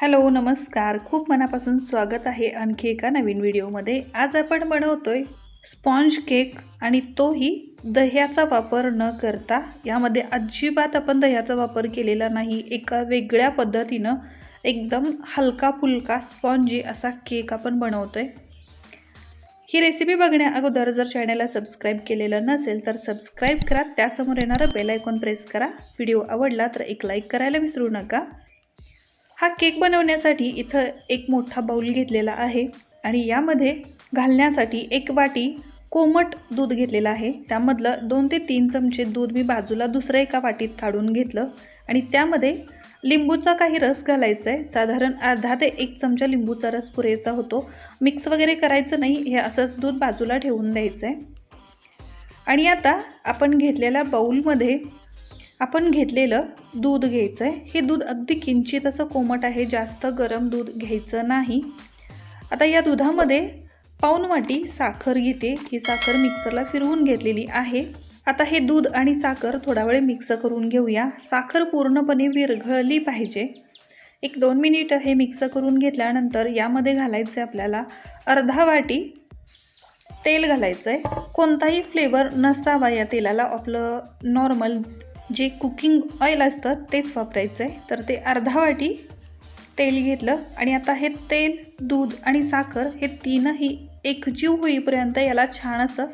Hello नमस्कार. खूप मनापासून स्वागत आहे आणखी एका नवीन व्हिडिओमध्ये. आज आपण बनवतोय स्पॉन्ज केक आणि तोही दह्याचा वापर न करता. यामध्ये अजिबात आपण दह्याचा वापर केलेला नाही. एका वेगळ्या पद्धतीनं एकदम हलका फुलका स्पॉन्जी असा केक आपण बनवतोय. ही रेसिपी बघण्या अगोदर जर चॅनलला सबस्क्राईब केलेलं नसेल तर सबस्क्राईब करा. त्यासमोर येणारं बेल आयकॉन प्रेस करा. व्हिडिओ आवडला तर एक लाईक करायला विसरू नका. हा केक बनवण्यासाठी इथं एक मोठा बाऊल घेतलेला आहे आणि यामध्ये घालण्यासाठी एक वाटी कोमट दूध घेतलेलं आहे. त्यामधलं दोन ते तीन चमचे दूध मी बाजूला दुसऱ्या एका वाटीत काढून घेतलं आणि त्यामध्ये लिंबूचा काही रस घालायचा आहे साधारण अर्धा ते एक चमचा लिंबूचा रस पुरेसा होतो. मिक्स वगैरे करायचं नाही हे असंच दूध बाजूला ठेवून द्यायचं आहे आणि आता आपण घेतलेल्या बाऊलमध्ये आपण घेतलेलं दूध घ्यायचं आहे हे दूध अगदी किंचित असं कोमट आहे जास्त गरम दूध घ्यायचं नाही. आता या दुधामध्ये पाऊन वाटी साखर घेते. ही साखर मिक्सरला फिरवून घेतलेली आहे. आता हे दूध आणि साखर थोडा वेळ मिक्स करून घेऊया. साखर पूर्णपणे विरघळली पाहिजे. एक दोन मिनिट हे मिक्स करून घेतल्यानंतर यामध्ये घालायचं आहे आपल्याला अर्धा वाटी तेल घालायचं आहे कोणताही फ्लेवर नसावा या तेलाला आपलं नॉर्मल जे कुकिंग ऑइल असतं तेच वापरायचं आहे तर ते अर्धा वाटी तेल घेतलं आणि आता हे तेल दूध आणि साखर हे तीनही एकजीव होईपर्यंत याला छान असं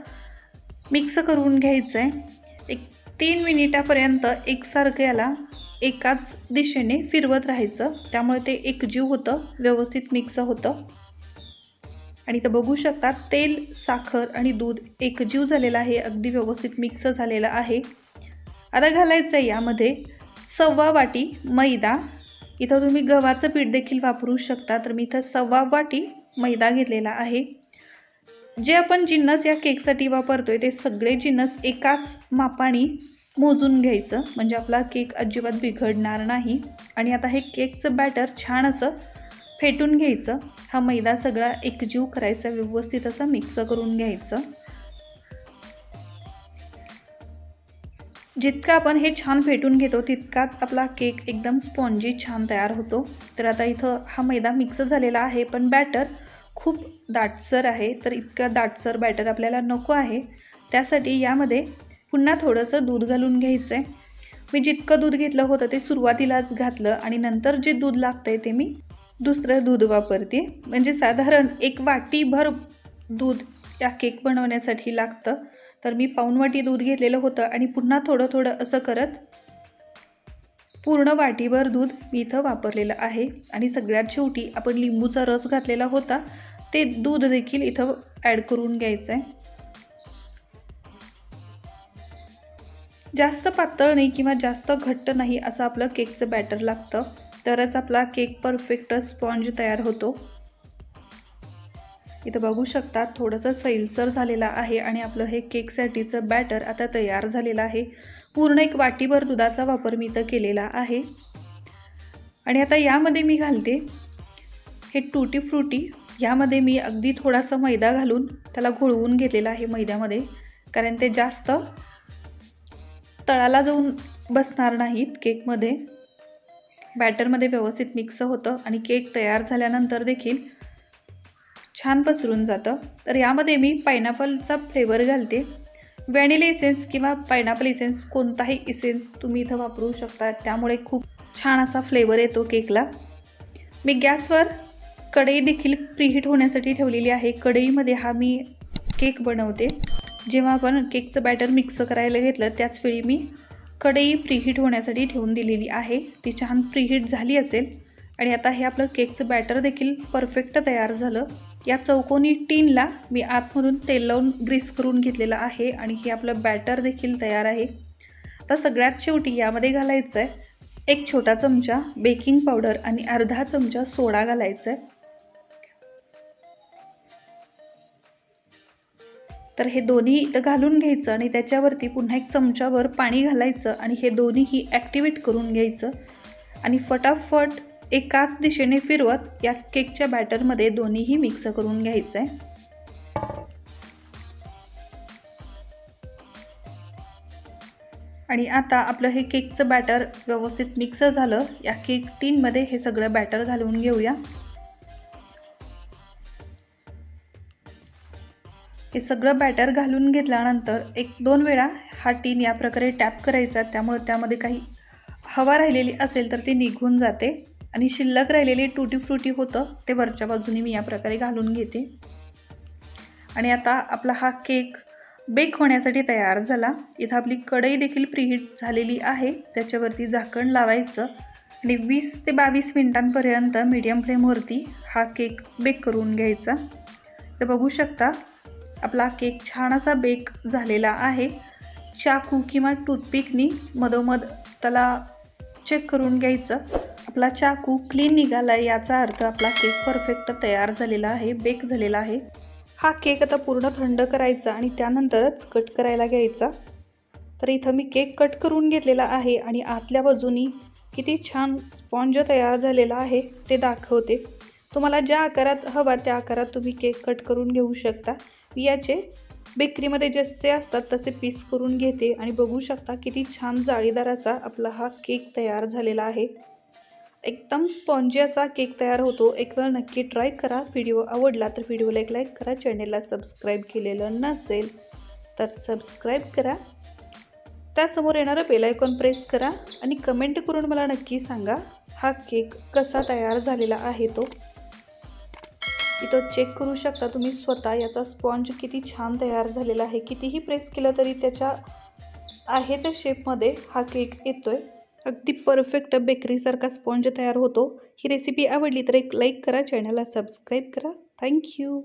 मिक्स करून घ्यायचं आहे एक तीन मिनिटापर्यंत एकसारखं याला एकाच दिशेने फिरवत राहायचं. त्यामुळे ते एकजीव होतं व्यवस्थित मिक्स होतं. आणि तर बघू शकता तेल साखर आणि दूध एकजीव झालेलं आहे. अगदी व्यवस्थित मिक्स झालेलं आहे. आता घालायचं आहे यामध्ये सव्वा वाटी मैदा. इथं तुम्ही गव्हाचं पीठ देखील वापरू शकता तर मी इथं सव्वा वाटी मैदा घेतलेला आहे. जे आपण जिन्नस या केकसाठी वापरतो आहे ते सगळे जिन्नस एकाच मापाने मोजून घ्यायचं. म्हणजे आपला केक अजिबात बिघडणार नाही. आणि आता हे केकचं बॅटर छान असं फेटून घ्यायचं. हा मैदा सगळा एकजीव करायचा व्यवस्थित असं मिक्स करून घ्यायचं. जितकं आपण हे छान फेटून घेतो तितकाच आपला केक एकदम स्पॉन्जी छान तयार होतो. तर आता इथं हा मैदा मिक्स झालेला आहे पण बॅटर खूप दाटसर आहे. तर इतकं दाटसर बॅटर आपल्याला नको आहे. त्यासाठी यामध्ये पुन्हा थोडंसं दूध घालून घ्यायचं आहे मी जितकं दूध घेतलं होतं ते सुरुवातीलाच घातलं आणि नंतर जे दूध लागतं आहे ते मी दुसरं दूध वापरते. म्हणजे साधारण एक वाटीभर दूध या केक बनवण्यासाठी लागतं. तर मी पाऊण वाटी दूध घेतलेलं होतं आणि पुन्हा थोडं थोडं असं करत पूर्ण वाटीभर दूध मी इथं वापरलेलं आहे. आणि सगळ्यात शेवटी आपण लिंबूचा रस घातलेला होता ते दूध देखील इथं ॲड करून घ्यायचं आहे जास्त पातळ नाही किंवा जास्त घट्ट नाही असं आपलं केकचं बॅटर लागतं. तरच आपला केक परफेक्ट स्पॉन्ज तयार होतो. इथं बघू शकता थोडंसं सैलसर झालेलं आहे आणि आपलं हे केकसाठीचं बॅटर आता तयार झालेलं आहे. पूर्ण एक वाटीभर दुधाचा वापर मी इथं केलेला आहे. आणि आता यामध्ये मी घालते हे टूटी फ्रुटी यामध्ये मी अगदी थोडासा मैदा घालून त्याला घोळवून घेतलेला आहे मैद्यामध्ये कारण ते जास्त तळाला जाऊन बसणार नाहीत केकमध्ये. बॅटरमध्ये व्यवस्थित मिक्स होतं आणि केक तयार झाल्यानंतर देखील छान पसरून जातं. तर यामध्ये मी पायनॅपलचा फ्लेवर घालते. व्हॅनिला इसेन्स किंवा पायनॅपल इसेन्स कोणताही इसेन्स तुम्ही इथं वापरू शकता. त्यामुळे खूप छान असा फ्लेवर येतो केकला मी गॅसवर कढई देखील प्रीहीट होण्यासाठी ठेवलेली आहे. कढईमध्ये हा मी केक बनवते. जेव्हा आपण केकचं बॅटर मिक्स करायला घेतलं त्याच वेळी मी कढई प्रीहीट होण्यासाठी ठेवून दिलेली आहे. ती छान प्रीहीट झाली असेल. आणि आता हे आपलं केकचं बॅटर देखील परफेक्ट तयार झालं. या चौकोनी टीनला मी आतमधून तेल लावून ग्रीस करून घेतलेलं आहे आणि हे आपलं बॅटर देखील तयार आहे. आता सगळ्यात शेवटी यामध्ये घालायचं आहे एक छोटा चमचा बेकिंग पावडर आणि अर्धा चमचा सोडा घालायचा आहे तर हे दोन्ही इथं घालून घ्यायचं आणि त्याच्यावरती पुन्हा एक चमचावर पाणी घालायचं आणि हे दोन्हीही ॲक्टिवेट करून घ्यायचं. आणि फटाफट एकाच दिशेने फिरवत या केकच्या बॅटरमध्ये दोन्हीही मिक्स करून घ्यायचं. आहे आणि आता आपलं हे केकचं बॅटर व्यवस्थित मिक्स झालं या केक टीनमध्ये हे सगळं बॅटर घालून घेऊया. हे सगळं बॅटर घालून घेतल्यानंतर एक दोन वेळा हा टीन या प्रकारे टॅप करायचा त्यामुळे त्यामध्ये काही हवा राहिलेली असेल तर ती निघून जाते. आणि शिल्लक राहिलेली टुटी फ्रुटी होतं ते वरच्या बाजूने मी या प्रकारे घालून घेते. आणि आता आपला हा केक बेक होण्यासाठी तयार झाला. इथं आपली कढई देखील प्रीहीट झालेली आहे. त्याच्यावरती झाकण लावायचं. आणि वीस ते बावीस मिनिटांपर्यंत मीडियम फ्लेमवरती हा केक बेक करून घ्यायचा. तर बघू शकता आपला केक छान असा बेक झालेला आहे. चाकू किंवा टूथपिकनी मधोमध त्याला चेक करून घ्यायचं. आपला चाकू क्लीन निघाला याचा अर्थ आपला केक परफेक्ट तयार झालेला आहे बेक झालेला आहे. हा केक आता पूर्ण थंड करायचा आणि त्यानंतरच कट करायला घ्यायचा. तर इथं मी केक कट करून घेतलेला आहे आणि आतल्या बाजूनी किती छान स्पॉन्ज तयार झालेला आहे ते दाखवते. तुम्हाला ज्या आकारात हवा त्या आकारात तुम्ही केक कट करून घेऊ शकता. मी याचे बेकरीमध्ये जसे असतात तसे पीस करून घेते आणि बघू शकता किती छान जाळीदार असा आपला हा केक तयार झालेला आहे. एकदम स्पॉन्जी असा केक तयार होतो. एक वेळ नक्की ट्राय करा. व्हिडिओ आवडला तर व्हिडिओला एक लाईक करा. चॅनेलला सबस्क्राईब केलेलं नसेल तर सबस्क्राईब करा. त्यासमोर येणारं बेलायकॉन प्रेस करा आणि कमेंट करून मला नक्की सांगा हा केक कसा तयार झालेला आहे तो. इथं चेक करू शकता तुम्ही स्वतः याचा स्पॉन्ज किती छान तयार झालेला आहे. कितीही प्रेस केलं तरी त्याच्या आहे त्या शेपमध्ये हा केक येतो आहे अगदी परफेक्ट बेकरीसारखा स्पॉन्ज तयार होतो. ही रेसिपी आवडली तर एक लाईक करा चॅनलला सबस्क्राईब करा. थँक्यू